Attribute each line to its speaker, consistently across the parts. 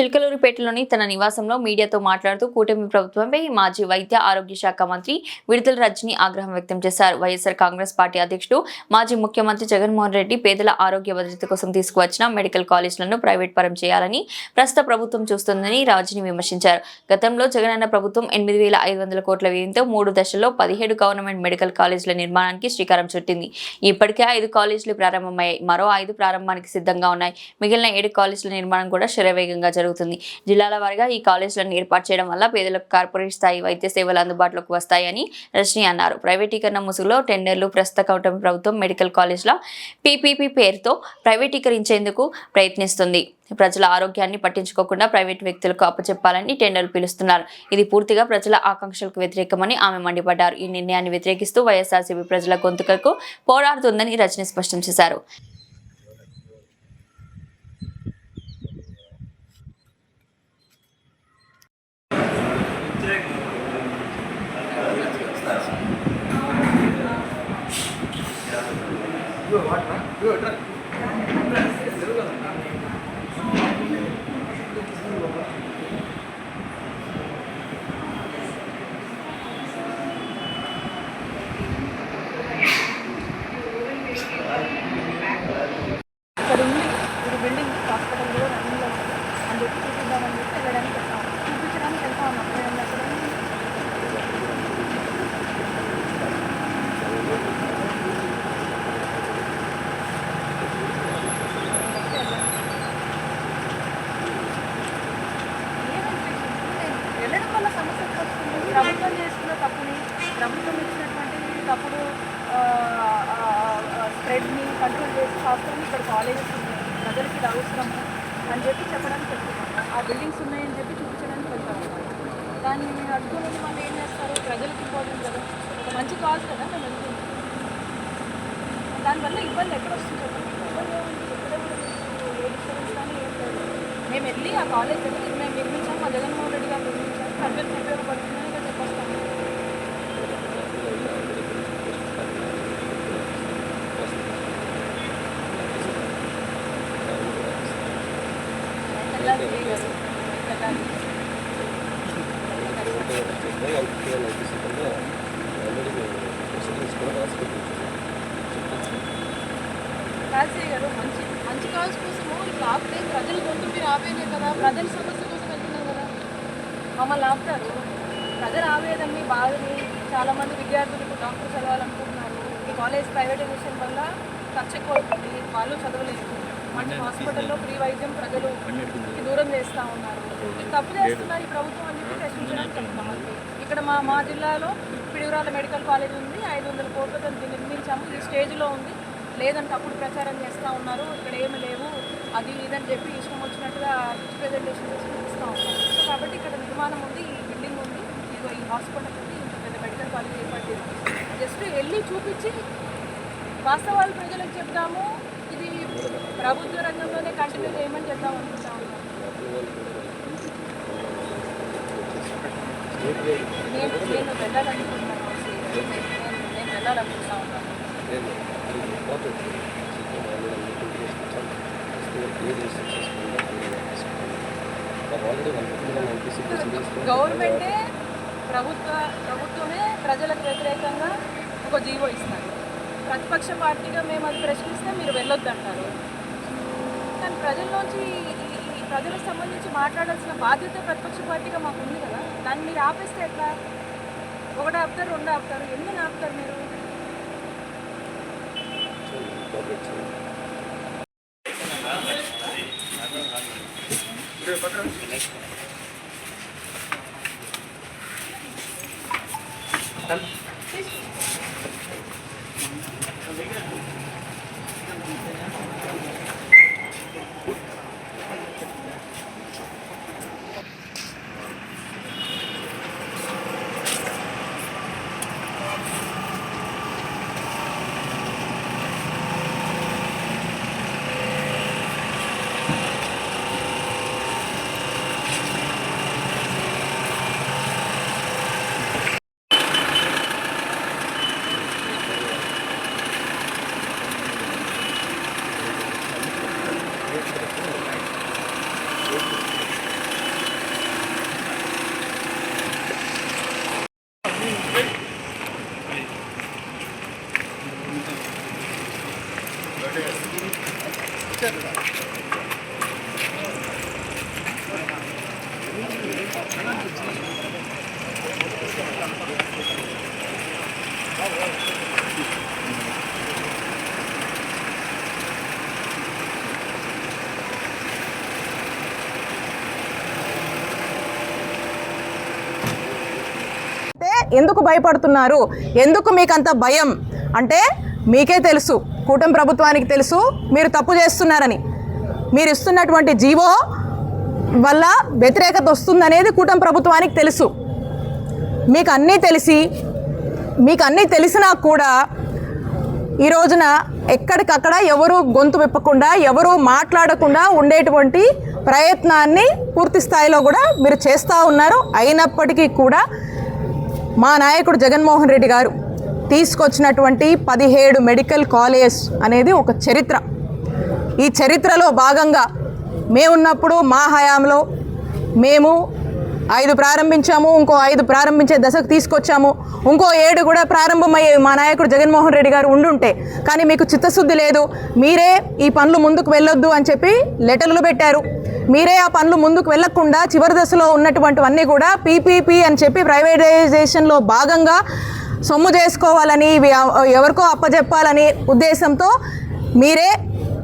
Speaker 1: చిలకలూరుపేటలోని తన నివాసంలో మీడియాతో మాట్లాడుతూ కూటమి ప్రభుత్వంపై మాజీ వైద్య ఆరోగ్య శాఖ మంత్రి విడుదల రజని ఆగ్రహం వ్యక్తం చేశారు. వైఎస్ఆర్ కాంగ్రెస్ పార్టీ అధ్యక్షుడు మాజీ ముఖ్యమంత్రి జగన్మోహన్ రెడ్డి పేదల ఆరోగ్య భద్రత కోసం తీసుకువచ్చిన మెడికల్ కాలేజీలను ప్రైవేట్ పరం చేయాలని ప్రస్తుత ప్రభుత్వం చూస్తుందని రాజుని విమర్శించారు. గతంలో జగనన్న ప్రభుత్వం ఎనిమిది వేల ఐదు వందల కోట్ల వ్యయంతో మూడు దశల్లో పదిహేడు గవర్నమెంట్ మెడికల్ కాలేజీల నిర్మాణానికి శ్రీకారం చుట్టింది. ఇప్పటికే ఐదు కాలేజీలు ప్రారంభమయ్యాయి. మరో ఐదు ప్రారంభానికి సిద్ధంగా ఉన్నాయి. మిగిలిన ఏడు కాలేజీల నిర్మాణం కూడా శరవేగంగా జరుగుతుంది. జిల్లాల వారీగా ఈ కాలేజీలను ఏర్పాటు చేయడం వల్ల పేదలకు కార్పొరేట్ స్థాయి వైద్య సేవలు అందుబాటులోకి వస్తాయని రజనీ అన్నారు. ప్రైవేటీకరణ ముసుగులో టెండర్లు ప్రస్తుత కౌటమి ప్రభుత్వం మెడికల్ కాలేజ్ల పీపీపీ పేరుతో ప్రైవేటీకరించేందుకు ప్రయత్నిస్తుంది. ప్రజల ఆరోగ్యాన్ని పట్టించుకోకుండా ప్రైవేట్ వ్యక్తులకు అప్పచెప్పాలని టెండర్లు పిలుస్తున్నారు. ఇది పూర్తిగా ప్రజల ఆకాంక్షలకు వ్యతిరేకమని ఆమె మండిపడ్డారు. ఈ నిర్ణయాన్ని వ్యతిరేకిస్తూ వైఎస్ఆర్సీపీ ప్రజల గొంతుకకు పోరాడుతుందని రజని స్పష్టం చేశారు
Speaker 2: ఇక్కడ ఉంది ఇది బిల్డింగ్ హాస్పిటల్ కూడా రన్నింగ్లో ఉంది అని చెప్పి చూపిద్దామని చెప్పి వెళ్ళడానికి వెళ్తాం చూపించడానికి వెళ్తా ఉన్నాం మేడం అక్కడ వెళ్ళడం వల్ల సమస్య ఎక్కడ వస్తుంది ప్రభుత్వం చేస్తున్న తప్పుని ప్రభుత్వం ఇచ్చినటువంటి తప్పుడు స్ప్రెడ్ని కంట్రోల్ చేసి హాస్పిటల్ ఇక్కడ కాలేజెస్ ఉన్నాయి ప్రజలకి ఇది అవసరము అని చెప్పి చెప్పడానికి వెళ్తున్నాం. ఆ బిల్డింగ్స్ ఉన్నాయని చెప్పి చూపించడానికి వెళ్తాము దాన్ని మీరు అడ్డుకుని వాళ్ళు ఏం చేస్తారు ప్రజలకు ఇంపార్టెంట్ కదా. ఒక మంచి కాజ్ కదా మేము వెళ్తున్నాం దానివల్ల ఇబ్బంది ఎక్కడ వస్తుంది చెప్పండి? మేము వెళ్ళి ఆ కాలేజ్ దగ్గర మేము నిర్మించాము మా జగన్మోహన్ రెడ్డి గారు నిర్మించాం. ప్రజలకు ఉపయోగపడుతుందని ఇక్కడ చెప్పొస్తాం వెళ్ళాలి లేదు వెళ్ళాలి రాజశేఖర్ గారు మంచి మంచి కాజ్ కోసము ఇట్లా ఆపితే ప్రజల గొంతు మీరు ఆపేనే కదా ప్రజల సమస్య కోసం వెళ్తున్నారు కదా. మమ్మల్ని ఆపుతారు. ప్రజల ఆవేదనని బాధని చాలామంది విద్యార్థులు ఇప్పుడు డాక్టర్ చదవాలనుకుంటున్నారు. ఈ కాలేజ్ ప్రైవేటైజేషన్ వల్ల ఖర్చు ఎక్కువ అవుతుంది వాళ్ళు చదవలేరు మంచి హాస్పిటల్లో ఫ్రీ వైద్యం ప్రజలు దూరం చేస్తూ ఉన్నారు. తప్పు చేస్తున్నారు ఈ ప్రభుత్వం అని చెప్పి ప్రశ్నించడానికి ఇక్కడ మా మా జిల్లాలో పిడుగురాల మెడికల్ కాలేజ్ ఉంది. ఐదు వందల కోట్లతో నిర్మించాము. ఈ స్టేజ్లో ఉంది. లేదంటే అప్పుడు ప్రచారం చేస్తూ ఉన్నారు. ఇక్కడ ఏమి లేవు. అది ఇదని చెప్పి ఇష్టం వచ్చినట్టుగా రిప్రజెంటేషన్ చేసి ఇస్తూ ఉన్నారు. సో కాబట్టి ఇక్కడ నిర్మాణం ఉంది ఈ బిల్డింగ్ ఉంది. ఇదిగో ఈ హాస్పిటల్ ఉంది. ఇంత పెద్ద మెడికల్ కాలేజ్ ఏర్పాటు జస్ట్ వెళ్ళి చూపించి వాస్తవాలు ప్రజలకు చెప్తాము ఇది ప్రభుత్వ రంగంలోనే కంటిన్యూ చేయమని చెప్తాం అనుకుంటా నేను నేను వెళ్ళాలనుకుంటున్నాను. నేను నేను వెళ్ళాలనుకుంటా ఉన్నాను. గవర్నమెంటే ప్రభుత్వ ప్రభుత్వమే ప్రజలకు వ్యతిరేకంగా ఒక జీవో ఇస్తారు. ప్రతిపక్ష పార్టీగా మేము అది ప్రశ్నిస్తే మీరు వెళ్ళొద్దంటారు. కానీ ప్రజల్లోంచి ఈ- ప్రజలకు సంబంధించి మాట్లాడాల్సిన బాధ్యత ప్రతిపక్ష పార్టీగా మాకు ఉంది కదా. దాన్ని మీరు ఆపేస్తే ఎట్లా? ఒకటి ఆపుతారు రెండు ఆపుతారు ఎందుకు ఆపుతారు మీరు?
Speaker 3: అంటే ఎందుకు భయపడుతున్నారు? ఎందుకు మీకు అంత భయం? అంటే మీకే తెలుసు. కూటమి ప్రభుత్వానికి తెలుసు మీరు తప్పు చేస్తున్నారని. మీరు ఇస్తున్నటువంటి జీవో వల్ల వ్యతిరేకత వస్తుందనేది కూటమి ప్రభుత్వానికి తెలుసు. మీకు అన్నీ తెలిసి మీకు అన్నీ తెలిసినా కూడా ఈ రోజున ఎక్కడికక్కడ ఎవరు గొంతు విప్పకుండా ఎవరు మాట్లాడకుండా ఉండేటువంటి ప్రయత్నాన్ని పూర్తి స్థాయిలో కూడా మీరు చేస్తూ ఉన్నారు. అయినప్పటికీ కూడా మా నాయకుడు జగన్మోహన్ రెడ్డి గారు తీసుకొచ్చినటువంటి పదిహేడు మెడికల్ కాలేజ్ అనేది ఒక చరిత్ర. ఈ చరిత్రలో భాగంగా మేమున్నప్పుడు మా హయాంలో మేము ఐదు ప్రారంభించాము ఇంకో ఐదు ప్రారంభించే దశకు తీసుకొచ్చాము ఇంకో ఏడు కూడా ప్రారంభమయ్యే మా నాయకుడు జగన్మోహన్ రెడ్డి గారు ఉండుంటే కానీ మీకు చిత్తశుద్ధి లేదు మీరే ఈ పనులు ముందుకు వెళ్ళొద్దు అని చెప్పి లెటర్లు పెట్టారు. మీరే ఆ పనులు ముందుకు వెళ్ళకుండా చివరి దశలో ఉన్నటువంటివన్నీ కూడా పీపీపీ అని చెప్పి ప్రైవేటైజేషన్లో భాగంగా సొమ్ము చేసుకోవాలని ఇవి ఎవరికో అప్పజెప్పాలని ఉద్దేశంతో మీరే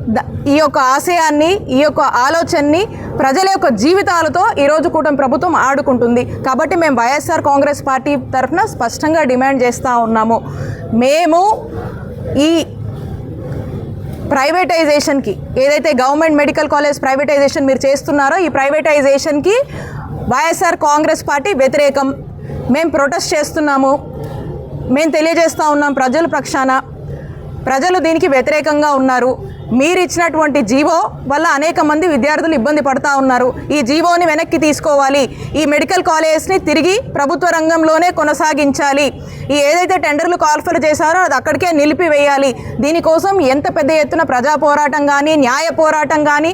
Speaker 3: ద- ఈ యొక్క ఆశయాన్ని ఈ యొక్క ఆలోచనని ప్రజల యొక్క జీవితాలతో ఈరోజు కూటమి ప్రభుత్వం ఆడుకుంటుంది. కాబట్టి మేము వైఎస్ఆర్ కాంగ్రెస్ పార్టీ తరఫున స్పష్టంగా డిమాండ్ చేస్తూ ఉన్నాము. మేము ఈ ప్రైవేటైజేషన్కి ఏదైతే గవర్నమెంట్ మెడికల్ కాలేజ్ ప్రైవేటైజేషన్ మీరు చేస్తున్నారో ఈ ప్రైవేటైజేషన్కి వైఎస్ఆర్ కాంగ్రెస్ పార్టీ వ్యతిరేకం. మేము ప్రొటెస్ట్ చేస్తున్నాము. మేము తెలియజేస్తూ ఉన్నాం ప్రజల పక్షాన ప్రజలు దీనికి వ్యతిరేకంగా ఉన్నారు. మీరు ఇచ్చినటువంటి జీవో వల్ల అనేక మంది విద్యార్థులు ఇబ్బంది పడతా ఉన్నారు. ఈ జీవోని వెనక్కి తీసుకోవాలి. ఈ మెడికల్ కాలేజెస్ని తిరిగి ప్రభుత్వ రంగంలోనే కొనసాగించాలి. ఈ ఏదైతే టెండర్లు కాల్ఫర్ చేశారో అది అక్కడికే నిలిపివేయాలి. దీనికోసం ఎంత పెద్ద ఎత్తున ప్రజా పోరాటం కానీ న్యాయ పోరాటం కానీ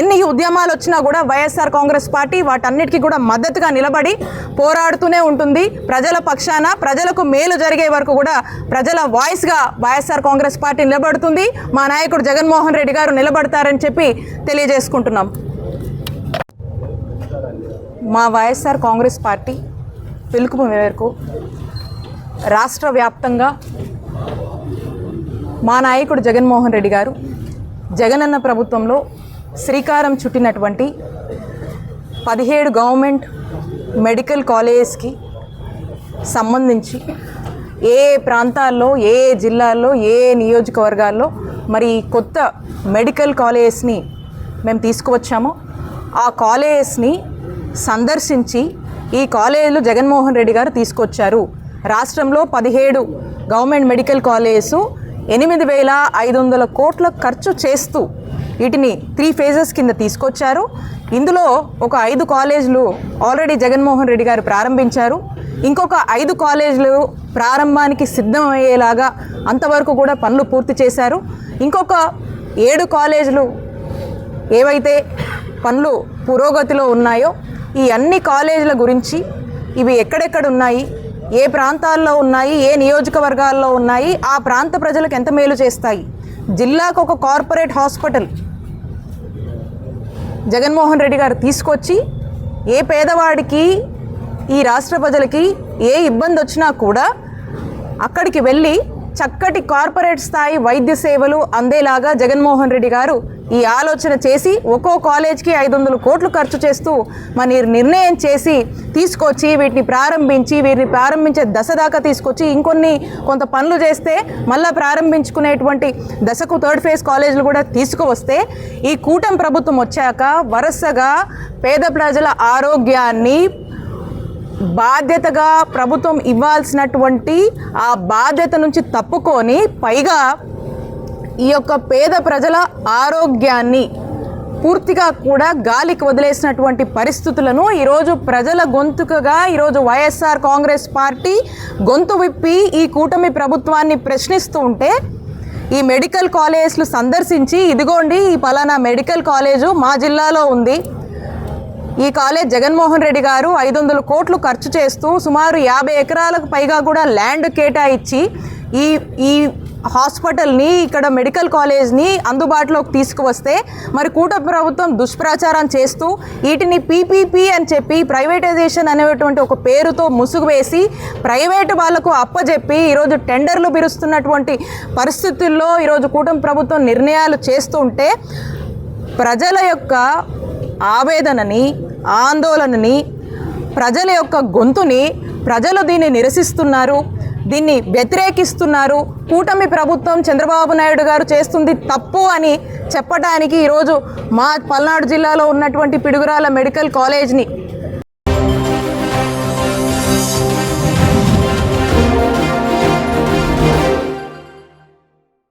Speaker 3: ఎన్ని ఉద్యమాలు వచ్చినా కూడా వైఎస్ఆర్ కాంగ్రెస్ పార్టీ వాటన్నిటికీ కూడా మద్దతుగా నిలబడి పోరాడుతూనే ఉంటుంది. ప్రజల పక్షాన ప్రజలకు మేలు జరిగే వరకు కూడా ప్రజల వాయిస్గా వైఎస్ఆర్ కాంగ్రెస్ పార్టీ నిలబడుతుంది. మా నాయకుడు జగన్మోహన్ రెడ్డి గారు నిలబడతారని చెప్పి తెలియజేసుకుంటున్నాం. మా వైఎస్ఆర్ కాంగ్రెస్ పార్టీ పిలుపు మేరకు రాష్ట్ర వ్యాప్తంగా మా నాయకుడు జగన్మోహన్ రెడ్డి గారు జగనన్న ప్రభుత్వంలో శ్రీకారం చుట్టినటువంటి పదిహేడు గవర్నమెంట్ మెడికల్ కాలేజెస్కి సంబంధించి ఏ ప్రాంతాల్లో ఏ జిల్లాల్లో ఏ నియోజకవర్గాల్లో మరి కొత్త మెడికల్ కాలేజెస్ని మేము తీసుకువచ్చామో ఆ కాలేజెస్ని సందర్శించి ఈ కాలేజీలు జగన్మోహన్ రెడ్డి గారు తీసుకొచ్చారు. రాష్ట్రంలో పదిహేడు గవర్నమెంట్ మెడికల్ కాలేజెస్ ఎనిమిది వేల ఐదు వందల కోట్ల ఖర్చు చేస్తూ వీటిని త్రీ ఫేజెస్ కింద తీసుకొచ్చారు. ఇందులో ఒక ఐదు కాలేజీలు ఆల్రెడీ జగన్మోహన్ రెడ్డి గారు ప్రారంభించారు. ఇంకొక ఐదు కాలేజీలు ప్రారంభానికి సిద్ధమయ్యేలాగా అంతవరకు కూడా పనులు పూర్తి చేశారు. ఇంకొక ఏడు కాలేజీలు ఏవైతే పనులు పురోగతిలో ఉన్నాయో ఈ అన్ని కాలేజీల గురించి ఇవి ఎక్కడెక్కడ ఉన్నాయి ఏ ప్రాంతాల్లో ఉన్నాయి ఏ నియోజకవర్గాల్లో ఉన్నాయి ఆ ప్రాంత ప్రజలకు ఎంత మేలు చేస్తాయి? జిల్లాకు ఒక కార్పొరేట్ హాస్పిటల్ జగన్మోహన్ రెడ్డి గారు తీసుకొచ్చి ఏ పేదవాడికి ఈ రాష్ట్ర ప్రజలకి ఏ ఇబ్బంది వచ్చినా కూడా అక్కడికి వెళ్ళి చక్కటి కార్పొరేట్ స్థాయి వైద్య సేవలు అందేలాగా జగన్మోహన్ రెడ్డి గారు ఈ ఆలోచన చేసి ఒక్కో కాలేజ్కి ఐదు వందల కోట్లు ఖర్చు చేస్తూ మరి నిర్ణయం చేసి తీసుకొచ్చి వీటిని ప్రారంభించి వీటిని ప్రారంభించే దశ దాకా తీసుకొచ్చి ఇంకొన్ని కొంత పనులు చేస్తే మళ్ళీ ప్రారంభించుకునేటువంటి దశకు థర్డ్ ఫేజ్ కాలేజీలు కూడా తీసుకువస్తే ఈ కూటమి ప్రభుత్వం వచ్చాక వరుసగా పేద ప్రజల ఆరోగ్యాన్ని బాధ్యతగా ప్రభుత్వం ఇవ్వాల్సినటువంటి ఆ బాధ్యత నుంచి తప్పుకొని పైగా ఈ యొక్క పేద ప్రజల ఆరోగ్యాన్ని పూర్తిగా కూడా గాలికి వదిలేసినటువంటి పరిస్థితులను ఈరోజు ప్రజల గొంతుకగా ఈరోజు వైఎస్ఆర్ కాంగ్రెస్ పార్టీ గొంతు విప్పి ఈ కూటమి ప్రభుత్వాన్ని ప్రశ్నిస్తూ ఉంటే ఈ మెడికల్ కాలేజ్లు సందర్శించి ఇదిగోండి ఈ పలానా మెడికల్ కాలేజు మా జిల్లాలో ఉంది. ఈ కాలేజ్ జగన్మోహన్ రెడ్డి గారు ఐదు వందల కోట్లు ఖర్చు చేస్తూ సుమారు యాభై ఎకరాలకు పైగా కూడా ల్యాండ్ కేటాయించి ఈ ఈ హాస్పిటల్ని ఇక్కడ మెడికల్ కాలేజ్ని అందుబాటులోకి తీసుకువస్తే మరి కూటమి ప్రభుత్వం దుష్ప్రచారం చేస్తూ వీటిని పీపీపీ అని చెప్పి ప్రైవేటైజేషన్ అనేటువంటి ఒక పేరుతో ముసుగు వేసి ప్రైవేటు వాళ్ళకు అప్పజెప్పి ఈరోజు టెండర్లు పిలుస్తున్నటువంటి పరిస్థితుల్లో ఈరోజు కూటమి ప్రభుత్వం నిర్ణయాలు చేస్తుంటే ప్రజల యొక్క ఆవేదనని ఆందోళనని ప్రజల యొక్క గొంతుని ప్రజలు దీన్ని నిరసిస్తున్నారు దీన్ని వ్యతిరేకిస్తున్నారు. కూటమి ప్రభుత్వం చంద్రబాబు నాయుడు గారు చేస్తుంది తప్పు అని చెప్పడానికి ఈరోజు మా పల్నాడు జిల్లాలో ఉన్నటువంటి పిడుగురాల మెడికల్ కాలేజ్ని